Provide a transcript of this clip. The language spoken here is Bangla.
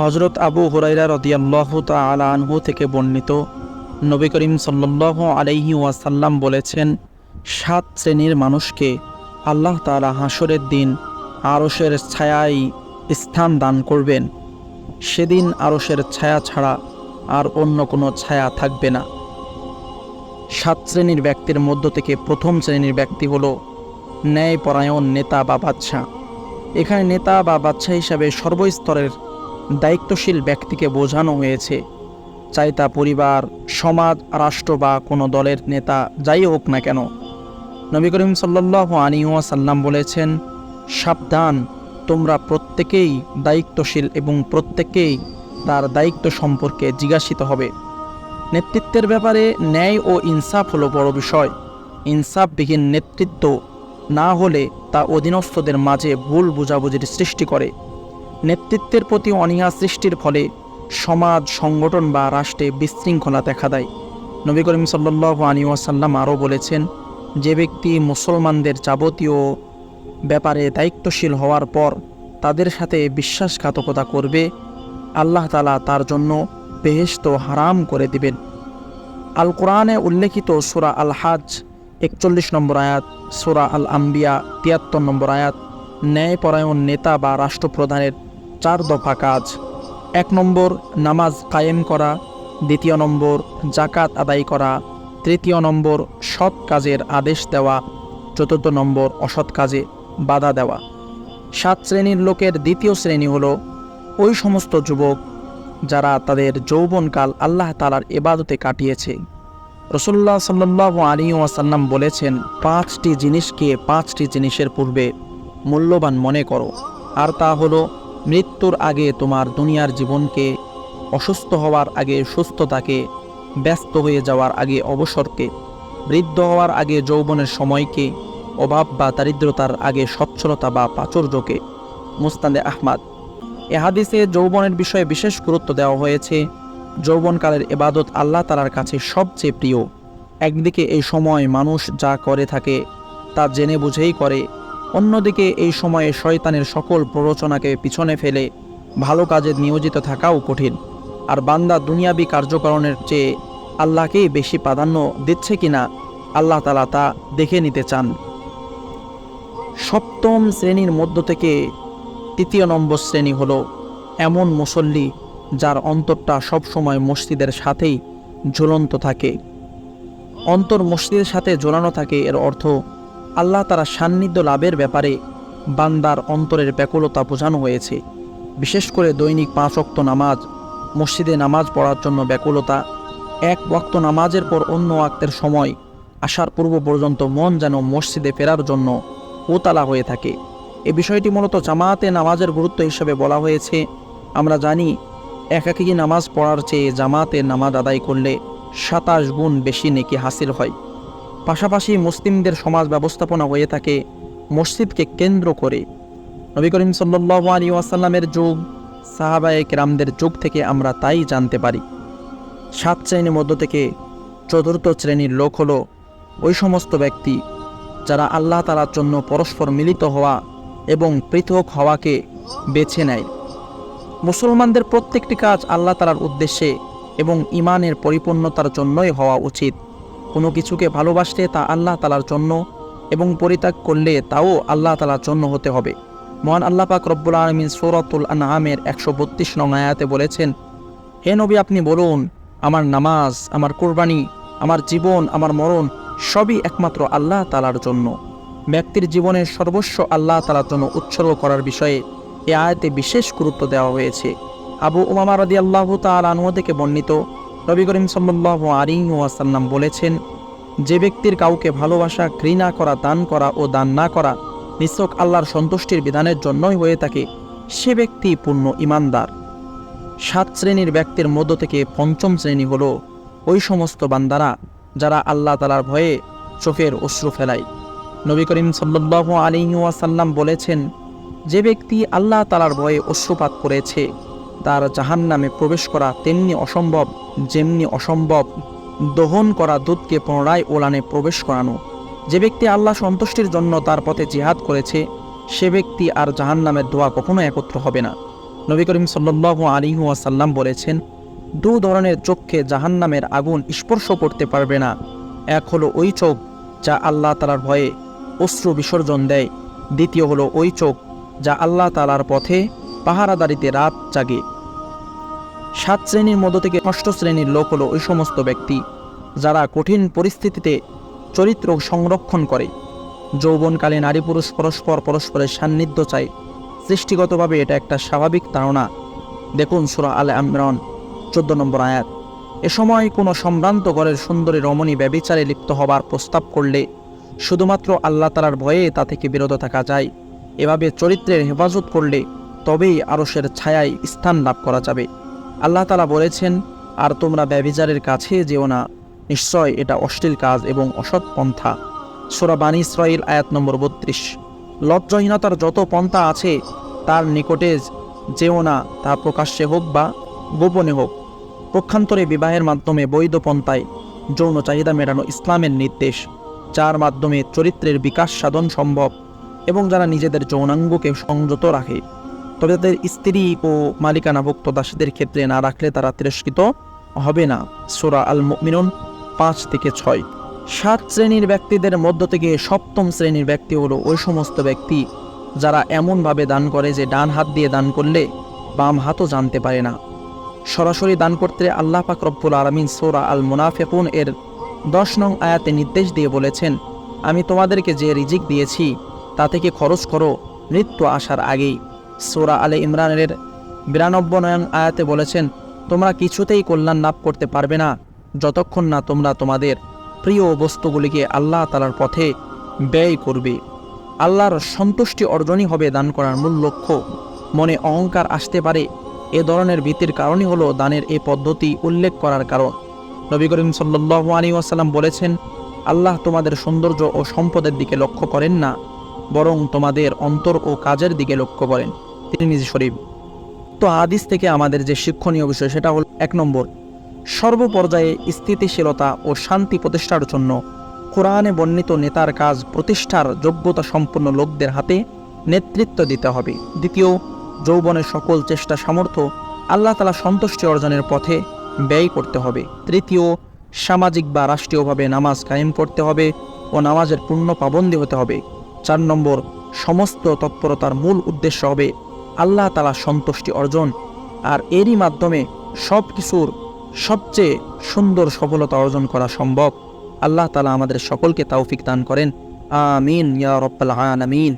হজরত আবু হুরাইরা রদিয়াল্লাহ তালা আনহু থেকে বর্ণিত নবী করিম সাল্লাহ আলাইহি ওয়াসাল্লাম বলেছেন, সাত শ্রেণির মানুষকে আল্লাহ তালা হাসরের দিন আরশের ছায়ায় স্থান দান করবেন। সেদিন আরশের ছায়া ছাড়া আর অন্য কোনো ছায়া থাকবে না। সাত শ্রেণির ব্যক্তির মধ্য থেকে প্রথম শ্রেণির ব্যক্তি হলো ন্যায়পরায়ণ নেতা বা বাদশাহ। এখানে নেতা বা বাদশাহ হিসাবে সর্বস্তরের দায়িত্বশীল ব্যক্তিকে বোঝানো হয়েছে। চাই তা পরিবার, সমাজ, রাষ্ট্র বা কোনো দলের নেতা যাই হোক না কেন। নবী করিম সাল্লাহ আনিউসাল্লাম বলেছেন, সাবধান, তোমরা প্রত্যেকেই দায়িত্বশীল এবং প্রত্যেকেই তার দায়িত্ব সম্পর্কে জিজ্ঞাসিত হবে। নেতৃত্বের ব্যাপারে ন্যায় ও ইনসাফ হলো বড় বিষয়। ইনসাফবিহীন নেতৃত্ব না হলে তা অধীনস্থদের মাঝে ভুল বোঝাবুঝির সৃষ্টি করে। নেতৃত্বের প্রতি অনীহা সৃষ্টির ফলে সমাজ, সংগঠন বা রাষ্ট্রে বিশৃঙ্খলা দেখা দেয়। নবী করিম সাল্লাহ আলী ওয়াসাল্লাম আরও বলেছেন, যে ব্যক্তি মুসলমানদের যাবতীয় ব্যাপারে দায়িত্বশীল হওয়ার পর তাদের সাথে বিশ্বাসঘাতকতা করবে, আল্লাহ তালা তার জন্য বেহেস্ত হারাম করে দিবেন। আল কোরআনে উল্লেখিত সুরা আল হাজ, একচল্লিশ নম্বর আয়াত, সুরা আল আম্বিয়া, তিয়াত্তর নম্বর আয়াত, ন্যায়পরায়ণ নেতা বা রাষ্ট্রপ্রধানের চার দফা কাজ। এক নম্বর, নামাজ কায়েম করা। দ্বিতীয় নম্বর জাকাত আদায় করা। তৃতীয় নম্বর, সৎ কাজের আদেশ দেওয়া। চতুর্থ নম্বর, অসৎ কাজে বাধা দেওয়া। সাত শ্রেণির লোকের দ্বিতীয় শ্রেণি হলো ওই সমস্ত যুবক যারা তাদের যৌবনকাল আল্লাহ তালার এবাদতে কাটিয়েছে। রসুল্লাহ সাল্লাহ আলী ওয়াসাল্লাম বলেছেন, পাঁচটি জিনিসকে পাঁচটি জিনিসের পূর্বে মূল্যবান মনে করো। আর তা হলো মৃত্যুর আগে তোমার দুনিয়ার জীবনকে অসুস্থ হওয়ার আগে সুস্থতাকে, ব্যস্ত হয়ে যাওয়ার আগে অবসরকে, বৃদ্ধ হওয়ার আগে যৌবনের সময়কে, অভাব বা দারিদ্রতার আগে সচ্ছলতা বা প্রাচুর্যকে। মুস্তান্দে আহমাদ। এহাদিসে যৌবনের বিষয়ে বিশেষ গুরুত্ব দেওয়া হয়েছে। যৌবনকালের এবাদত আল্লাহ তালার কাছে সবচেয়ে প্রিয়। একদিকে এই সময় মানুষ যা করে থাকে, তা জেনে বুঝেই করে অন্যদিকে এই সময়ে শয়তানের সকল প্ররোচনাকে পিছনে ফেলে ভালো কাজে নিয়োজিত থাকাও কঠিন। আর বান্দা দুনিয়াবি কার্যকরণের চেয়ে আল্লাহকেই বেশি প্রাধান্য দিচ্ছে কিনা আল্লাহ তালা তা দেখে নিতে চান। সপ্তম শ্রেণির মধ্য থেকে তৃতীয় নম্বর শ্রেণি হলো এমন মুসল্লি যার অন্তরটা সবসময় মসজিদের সাথেই ঝুলন্ত থাকে। অন্তর মসজিদের সাথে ঝোলানো থাকে এর অর্থ আল্লাহ তারা সান্নিধ্য লাভের ব্যাপারে বান্দার অন্তরের ব্যাকুলতা বোঝানো হয়েছে। বিশেষ করে দৈনিক পাঁচ অক্ত নামাজ, মসজিদে নামাজ পড়ার জন্য ব্যাকুলতা, এক ওয়াক্ত নামাজের পর অন্য ওয়াক্তের সময় আসার পূর্ব পর্যন্ত মন যেন মসজিদে ফেরার জন্য ওতালা হয়ে থাকে। এ বিষয়টি মূলত জামাতে নামাজের গুরুত্ব হিসেবে বলা হয়েছে। আমরা জানি, একাকী নামাজ পড়ার চেয়ে জামাতে নামাজ আদায় করলে সাতাশ গুণ বেশি নেকি হাসিল হয়। পাশাপাশি মুসলিমদের সমাজ ব্যবস্থাপনা হয়ে থাকে মসজিদকে কেন্দ্র করে। নবী করিম সাল্লাহ আলী ওয়াসাল্লামের যুগ, সাহাবায়ে কেরামদের যুগ থেকে আমরা তাই জানতে পারি। সাত শ্রেণির মধ্য থেকে চতুর্থ শ্রেণির লোক হল ওই সমস্ত ব্যক্তি যারা আল্লাহ তালার জন্য পরস্পর মিলিত হওয়া এবং পৃথক হওয়াকে বেছে নেয়। মুসলমানদের প্রত্যেকটি কাজ আল্লাহ তালার উদ্দেশ্যে এবং ইমানের পরিপূর্ণতার জন্যই হওয়া উচিত। কোনো কিছুকে ভালোবাসলে তা আল্লাহ তালার জন্য এবং পরিত্যাগ করলে তাও আল্লাহ তালার জন্য হতে হবে। মহান আল্লাহ পাক রব্বুল আলমিন সৌরতুল আনআমের একশো বত্রিশ নং আয়াতে বলেছেন, হে নবী, আপনি বলুন, আমার নামাজ, আমার কোরবানি, আমার জীবন, আমার মরণ সবই একমাত্র আল্লাহ তালার জন্য। ব্যক্তির জীবনের সর্বস্ব আল্লাহ তালার জন্য উৎসর্গ করার বিষয়ে এ আয়াতে বিশেষ গুরুত্ব দেওয়া হয়েছে। আবু উমামা রদি আল্লাহ তাল থেকে বর্ণিত রবি করিম সাল্লাহ আলী ওয়াসাল্লাম বলেছেন, যে ব্যক্তির কাউকে ভালোবাসা, ঘৃণা করা, দান করা ও দান না করা নিশ্চক আল্লাহর সন্তুষ্টির বিধানের জন্যই হয়ে থাকে, সে ব্যক্তি পূর্ণ ইমানদার। সাত শ্রেণির ব্যক্তির মধ্য থেকে পঞ্চম শ্রেণি হলো ওই সমস্ত বান্দারা যারা আল্লাহ তালার ভয়ে চোখের অশ্রু ফেলায়। নবী করিম সাল্লাহ আলী ওয়াসাল্লাম বলেছেন, যে ব্যক্তি আল্লাহ তালার ভয়ে অশ্রুপাত করেছে তার জাহান নামে প্রবেশ করা তেমনি অসম্ভব, যেমনি অসম্ভব। দহন করা দুধকে পুনরায় ওলানে প্রবেশ করানো। যে ব্যক্তি আল্লাহ সন্তুষ্টির জন্য তার পথে জিহাদ করেছে, সে ব্যক্তি আর জাহান নামের দোয়া কখনো একত্র হবে না। নবী করিম সাল্লাহ আলী ওয়াসাল্লাম বলেছেন, দু ধরনের চোখকে জাহান্নামের আগুন স্পর্শ করতে পারবে না। এক হলো ওই চোখ, যা আল্লাহ তালার ভয়ে অশ্রু বিসর্জন দেয়। দ্বিতীয় হলো ওই চোখ, যা আল্লাহ তালার পথে পাহারাদারিতে রাত জাগে। সাত শ্রেণির মধ্য থেকে ষষ্ঠ শ্রেণির লোক হলো ওই সমস্ত ব্যক্তি, যারা কঠিন পরিস্থিতিতে চরিত্র সংরক্ষণ করে। যৌবনকালে নারী পুরুষ পরস্পর পরস্পরের সান্নিধ্য চায়। সৃষ্টিগতভাবে এটা একটা স্বাভাবিক ধারণা। দেখুন সুরা আল আমরন চোদ্দ নম্বর আয়াত। এ সময় কোনো সম্ভ্রান্ত ঘরের সুন্দরী রমণী ব্যবিচারে লিপ্ত হবার প্রস্তাব করলে শুধুমাত্র আল্লাহ তালার ভয়ে তা থেকে বিরত থাকা যায়। এভাবে চরিত্রের হেফাজত করলে তবেই আরসের ছায়ায় স্থান লাভ করা যাবে। আল্লাহ তালা বলেছেন, আর তোমরা ব্যবিচারের কাছে যেও না। নিশ্চয় এটা অশ্লীল কাজ এবং অসৎ পন্থা। সোরা বানী ইসরাইল আয়াত নম্বর বত্রিশ। লজ্জহীনতার যত পন্থা আছে, তার নিকটে যেও না, তা প্রকাশ্যে হোক বা গোপনে হোক। পক্ষান্তরে বিবাহের মাধ্যমে বৈধ পন্থায় যৌন চাহিদা মেটানো ইসলামের নির্দেশ, যার মাধ্যমে চরিত্রের বিকাশ সাধন সম্ভব এবং যারা নিজেদের যৌনাঙ্গকে সংযত রাখে। তবে তাদের স্ত্রী ও মালিকানাভুক্ত দাসীদের ক্ষেত্রে না রাখলে তারা তিরস্কৃত হবে না। সোরা আল মিনুন পাঁচ থেকে ছয়। সাত শ্রেণির ব্যক্তিদের মধ্য থেকে সপ্তম শ্রেণির ব্যক্তি হলো ওই সমস্ত ব্যক্তি যারা এমনভাবে দান করে যে ডান হাত দিয়ে দান করলে বাম হাতও জানতে পারে না। সরাসরি দান করতে আল্লাহ পাক রব্বুল আলমিন সোরা আল মুনাফেকুন এর দশ নং আয়াতে নির্দেশ দিয়ে বলেছেন, আমি তোমাদেরকে যে রিজিক দিয়েছি, তা থেকে খরচ করো, মৃত্যু আসার আগেই। সোরা আলে ইমরানের বিরানব্বই নয়ন আয়াতে বলেছেন, তোমরা কিছুতেই কল্যাণ লাভ করতে পারবে না, যতক্ষণ না তোমরা তোমাদের প্রিয় বস্তুগুলিকে আল্লাহ তালার পথে ব্যয় করবে। আল্লাহর সন্তুষ্টি অর্জনই হবে দান করার মূল লক্ষ্য। মনে অহংকার আসতে পারে, এ ধরনের ভীতির কারণই হলো দানের এই পদ্ধতি উল্লেখ করার কারণ। নবী করিম সাল্লু আলী ওয়াসাল্লাম বলেছেন, আল্লাহ তোমাদের সৌন্দর্য ও সম্পদের দিকে লক্ষ্য করেন না। বরং তোমাদের অন্তর ও কাজের দিকে লক্ষ্য করেন। তিরমিজি শরীফ। তো আদিস থেকে আমাদের যে শিক্ষণীয় বিষয়, সেটা হল এক নম্বর। সর্বপর্যায়ে স্থিতিশীলতা ও শান্তি প্রতিষ্ঠার জন্য কোরআনে বর্ণিত নেতার কাজ প্রতিষ্ঠার যোগ্যতা সম্পন্ন লোকদের হাতে নেতৃত্ব দিতে হবে। দ্বিতীয় যৌবনের সকল চেষ্টা সামর্থ্য আল্লাহ তালা সন্তুষ্টি অর্জনের পথে ব্যয় করতে হবে। তৃতীয়, সামাজিক বা রাষ্ট্রীয়ভাবে নামাজ কায়েম করতে হবে ও নামাজের পূর্ণ পাবন্দী হতে হবে। চার নম্বর, সমস্ত তৎপরতার মূল উদ্দেশ্য হবে আল্লাহ তালা সন্তুষ্টি অর্জন, আর এরই মাধ্যমে সব কিছুর সবচেয়ে সুন্দর সফলতা অর্জন করা সম্ভব। আল্লাহ তালা আমাদের সকলকে তাওফিক দান করেন। আমিন, ইয়া রব্বাল আলামিন।